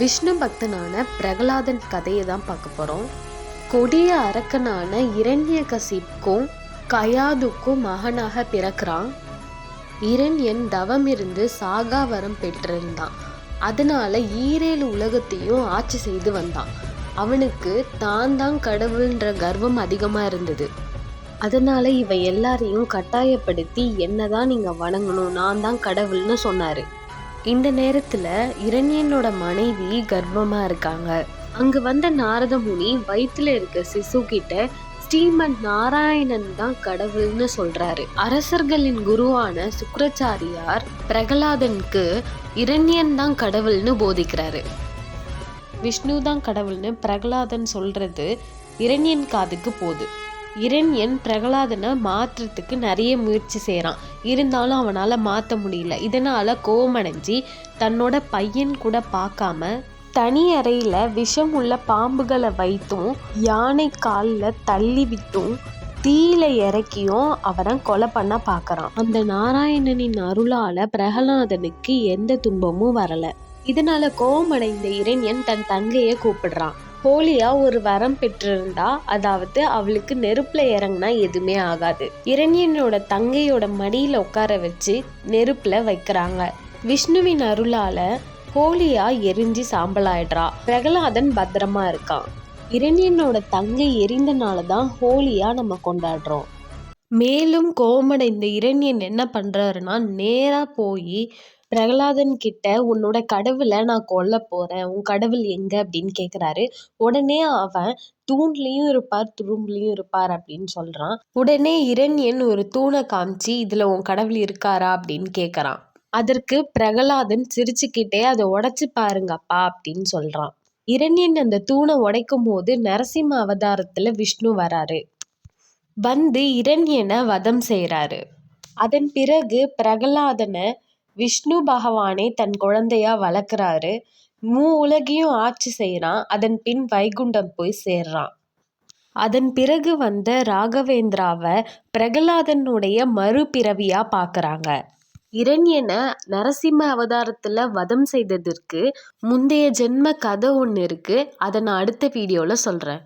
விஷ்ணு பக்தனான பிரகலாதன் கதையை தான் பார்க்க போகிறோம் கொடிய அரக்கனான இரண்யகசிப்புக்கும் கயாதுக்கும் மகனாக பிறக்கிறான். இரண்யன் தவம் இருந்து சாகா வரம் பெற்றிருந்தான். அதனால ஈரேழு உலகத்தையும் ஆட்சி செய்து வந்தான். அவனுக்கு தான் தான் கடவுள்ன்ற கர்வம் அதிகமாக இருந்தது. அதனால இவ எல்லாரையும் கட்டாயப்படுத்தி என்னதான் நீங்க வணங்கணும் நான் தான் கடவுள்னு சொன்னாரு. இந்த நேரத்துல இரண்யனோட மனைவி கர்ப்பமா இருக்காங்க. அங்க வந்த நாரத முனி வயிற்றுல இருக்க சிசு கிட்ட ஸ்ரீமன் நாராயணன் தான் கடவுள்னு சொல்றாரு. அரசர்களின் குருவான சுக்ரச்சாரியார் பிரகலாதனுக்கு இரண்யன் தான் கடவுள்னு போதிக்கிறாரு. விஷ்ணு தான் கடவுள்னு பிரகலாதன் சொல்றது இரண்யன் காதுக்கு போகுது. இரண்யன் பிரகலாதனை மாற்றுறதுக்கு நிறைய முயற்சி செய்கிறான் இருந்தாலும் அவனால் மாற்ற முடியல. இதனால் கோவமடைஞ்சி தன்னோட பையன் கூட பார்க்காம தனி அறையில் விஷம் உள்ள பாம்புகளை வைத்தும் யானை காலில் தள்ளி விட்டும் தீயில இறக்கியும் அவரை கொலை பண்ண பார்க்குறான். அந்த நாராயணனின் அருளால் பிரகலாதனுக்கு எந்த துன்பமும் வரலை. இதனால கோவமடைந்த இரண்யன் தன் தங்கையை கூப்பிடுறான். ஹோலியா ஒரு வரம் பெற்றிருந்தா அதாவது அவளுக்கு நெருப்புல இறங்குனா எதுவுமே ஆகாது. இரண்யனோட தங்கையோட மடியில உட்கார வச்சு நெருப்புல வைக்கிறாங்க. விஷ்ணுவின் அருளால ஹோலியா எரிஞ்சு சாம்பலாயிடுறா. பிரகலாதன் பத்திரமா இருக்கான். இரண்யனோட தங்கை எரிந்தனால தான் ஹோலியா நம்ம கொண்டாடுறோம். மேலும் கோமடைந்த இரண்யன் என்ன பண்றாருன்னா நேரா போய் பிரகலாதன் கிட்ட உன்னோட கடவுளை நான் கொல்ல போறேன். உன் கடவுள் எங்க? அப்படின்னு கேட்குறாரு உடனே அவன் தூண்லேயும் இருப்பார் துரும்புலேயும் இருப்பார் அப்படின்னு சொல்றான். உடனே இரண்யன் ஒரு தூணை காமிச்சு இதுல உன் கடவுள் இருக்காரா? அப்படின்னு கேட்குறான் அதற்கு பிரகலாதன் சிரிச்சுக்கிட்டே அதை உடைச்சு பாருங்கப்பா அப்படின்னு சொல்றான். இரண்யன் அந்த தூணை உடைக்கும் போது நரசிம்ம அவதாரத்துல விஷ்ணு வராரு. வந்து இரண்யனை வதம் செய்கிறாரு அதன் பிறகு பிரகலாதனை விஷ்ணு பகவானே தன் குழந்தையா வளர்க்குறாரு. மூ உலகையும் ஆட்சி செய்கிறான் அதன் பின் வைகுண்டம் போய் சேர்றான். அதன் பிறகு வந்த ராகவேந்திராவை பிரகலாதனுடைய மறுபிறவியா பார்க்குறாங்க. இரண்யனை நரசிம்ம அவதாரத்தில் வதம் செய்ததற்கு முந்தைய ஜென்ம கதை ஒன்று இருக்குது அதை நான் அடுத்த வீடியோவில் சொல்கிறேன்